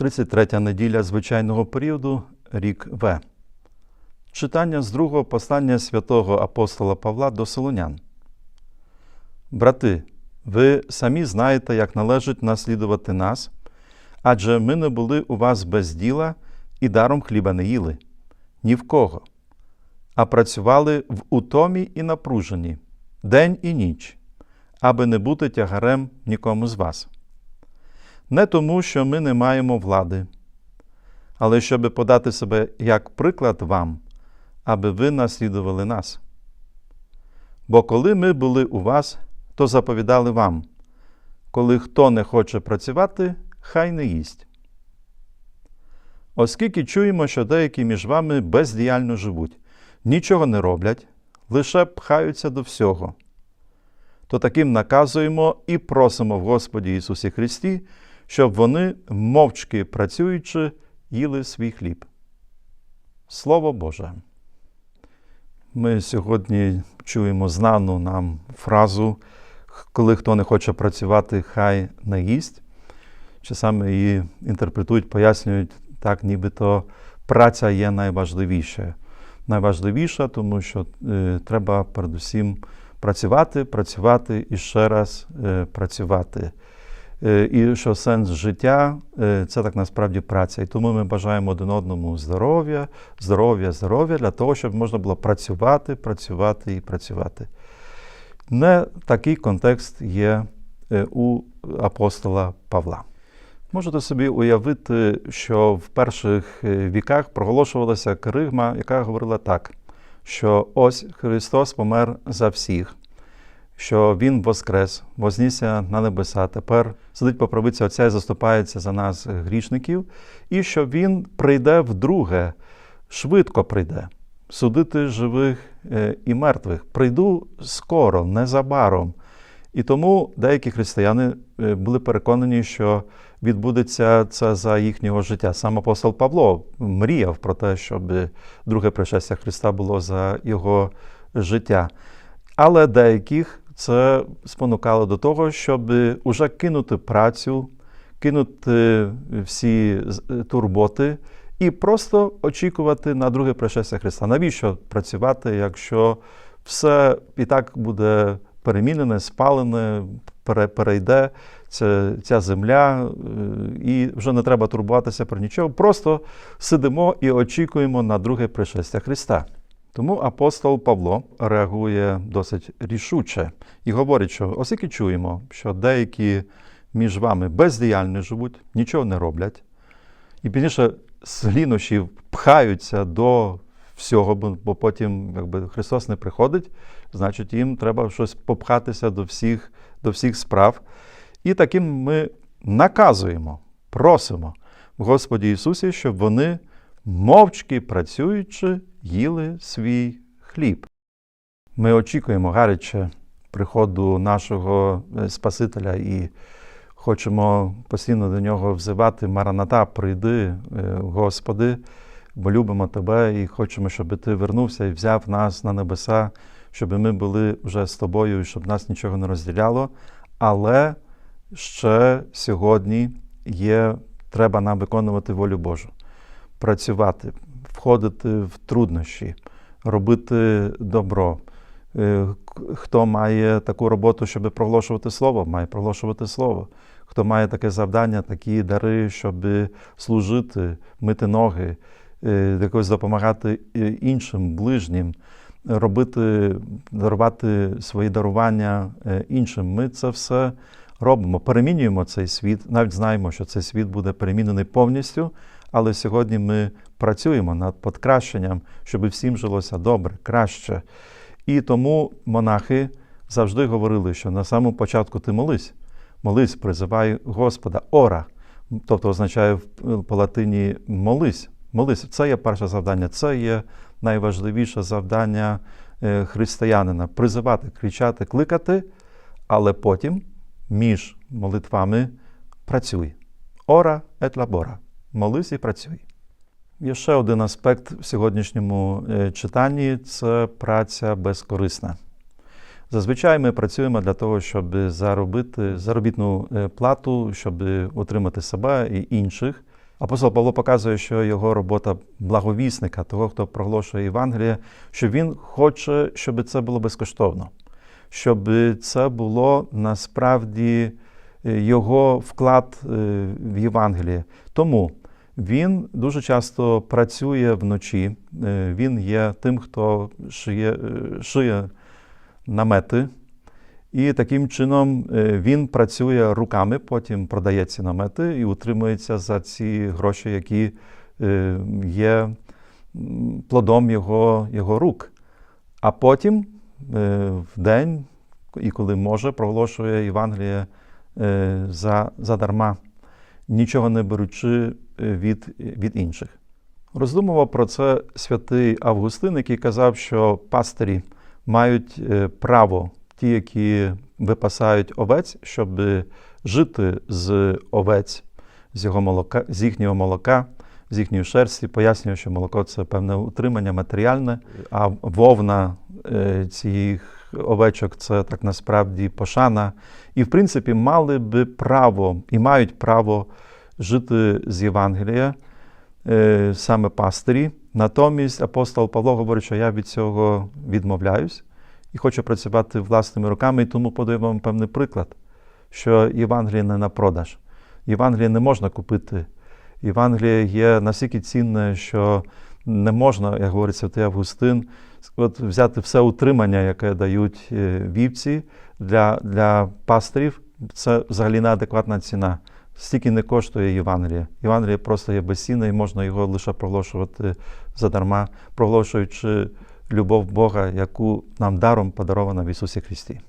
33 неділя звичайного періоду, рік В. Читання з другого послання святого апостола Павла до Солонян. Брати, ви самі знаєте, як належить наслідувати нас, адже ми не були у вас без діла і даром хліба не їли ні в кого, а працювали в утомі і напруженні, день і ніч, аби не бути тягарем нікому з вас. Не тому, що ми не маємо влади, але щоб подати себе як приклад вам, аби ви наслідували нас. Бо коли ми були у вас, то заповідали вам, коли хто не хоче працювати, хай не їсть. Оскільки чуємо, що деякі між вами бездіяльно живуть, нічого не роблять, лише пхаються до всього, то таким наказуємо і просимо в Господі Ісусі Христі, щоб вони, мовчки працюючи, їли свій хліб. Слово Боже. Ми сьогодні чуємо знану нам фразу, коли хто не хоче працювати, хай не їсть. Часами її інтерпретують, пояснюють так, нібито праця є найважливіша. Найважливіша, тому що е, треба передусім працювати, працювати і ще раз е, працювати. Е, і що сенс життя е, це так насправді праця. І тому ми бажаємо один одному здоров'я, здоров'я, здоров'я для того, щоб можна було працювати, працювати і працювати. Не такий контекст є е, у апостола Павла. Можете собі уявити, що в перших віках проголошувалася керигма, яка говорила так, що ось Христос помер за всіх, що Він воскрес, вознісся на небеса, тепер сидить по правиці Отця і заступається за нас, грішників, і що Він прийде вдруге, швидко прийде, судити живих е, і мертвих. Прийду скоро, незабаром. І тому деякі християни е, були переконані, що відбудеться це за їхнього життя. Сам апостол Павло мріяв про те, щоб друге пришестя Христа було за його життя. Але деяких це спонукало до того, щоб уже кинути працю, кинути всі турботи і просто очікувати на друге пришестя Христа. Навіщо працювати, якщо все і так буде перемінене, спалене, перейде ця, ця земля, і вже не треба турбуватися про нічого. Просто сидимо і очікуємо на друге пришестя Христа. Тому апостол Павло реагує досить рішуче і говорить, що оскільки чуємо, що деякі між вами бездіяльно живуть, нічого не роблять, і пізніше з пхаються до всього, бо потім якби, Христос не приходить, значить їм треба щось попхатися до всіх, до всіх справ. І таким ми наказуємо, просимо Господі Ісусі, щоб вони мовчки працюючи, їли свій хліб. Ми очікуємо гаряче приходу нашого Спасителя і хочемо постійно до нього взивати Мараната, прийди, Господи, бо любимо Тебе і хочемо, щоб Ти вернувся і взяв нас на небеса, щоб ми були вже з тобою і щоб нас нічого не розділяло. Але ще сьогодні є, треба нам виконувати волю Божу, працювати, входити в труднощі, робити добро. Хто має таку роботу, щоб проголошувати слово, має проголошувати слово. Хто має таке завдання, такі дари, щоб служити, мити ноги, якось допомагати іншим, ближнім, робити, дарувати свої дарування іншим. Ми це все робимо, перемінюємо цей світ, навіть знаємо, що цей світ буде перемінений повністю, але сьогодні ми працюємо над покращенням, щоб всім жилося добре, краще. І тому монахи завжди говорили, що на самому початку ти молись, молись, призивай Господа, ора, тобто означає по латині молись. Молись. Це є перше завдання, це є найважливіше завдання християнина призивати, кричати, кликати, але потім між молитвами працюй. Ора et labora. Молись і працюй. Є ще один аспект в сьогоднішньому читанні це праця безкорисна. Зазвичай ми працюємо для того, щоб заробити заробітну плату, щоб утримати себе і інших. Апостол Павло показує, що його робота благовісника, того, хто проголошує Євангеліє, що він хоче, щоб це було безкоштовно, щоб це було насправді е, його вклад е, в Євангеліє. Тому він дуже часто працює вночі. Е, Він є тим, хто шиє, е, шиє намети. І таким чином е, він працює руками, потім продає ці намети і утримується за ці гроші, які є плодом його, його рук. А потім в день, і коли може, проголошує Євангеліє за, задарма, нічого не беручи е, від, від інших. Роздумував про це святий Августин, який казав, що пастирі мають е, право, ті, які випасають овець, щоб жити з овець, з, його молока, з їхнього молока, з їхньої шерсті. Пояснює, що молоко це певне утримання матеріальне, а вовна е, цих овечок це так насправді пошана. І, в принципі, мали би право і мають право жити з Євангелія е, саме пастирі. Натомість апостол Павло говорить, що я від цього відмовляюсь і хочу працювати власними руками, і тому подаю вам певний приклад, що Євангеліє не на продаж. Євангеліє не можна купити. Євангеліє є настільки цінне, що не можна, як говорить святий Августин, от взяти все утримання, яке дають е, вівці для, для пастирів. Це взагалі неадекватна ціна. Стільки не коштує Євангеліє. Євангеліє просто є безцінне і можна його лише проголошувати задарма, проголошуючи любов Бога, яку нам даром подарована в Ісусі Христі.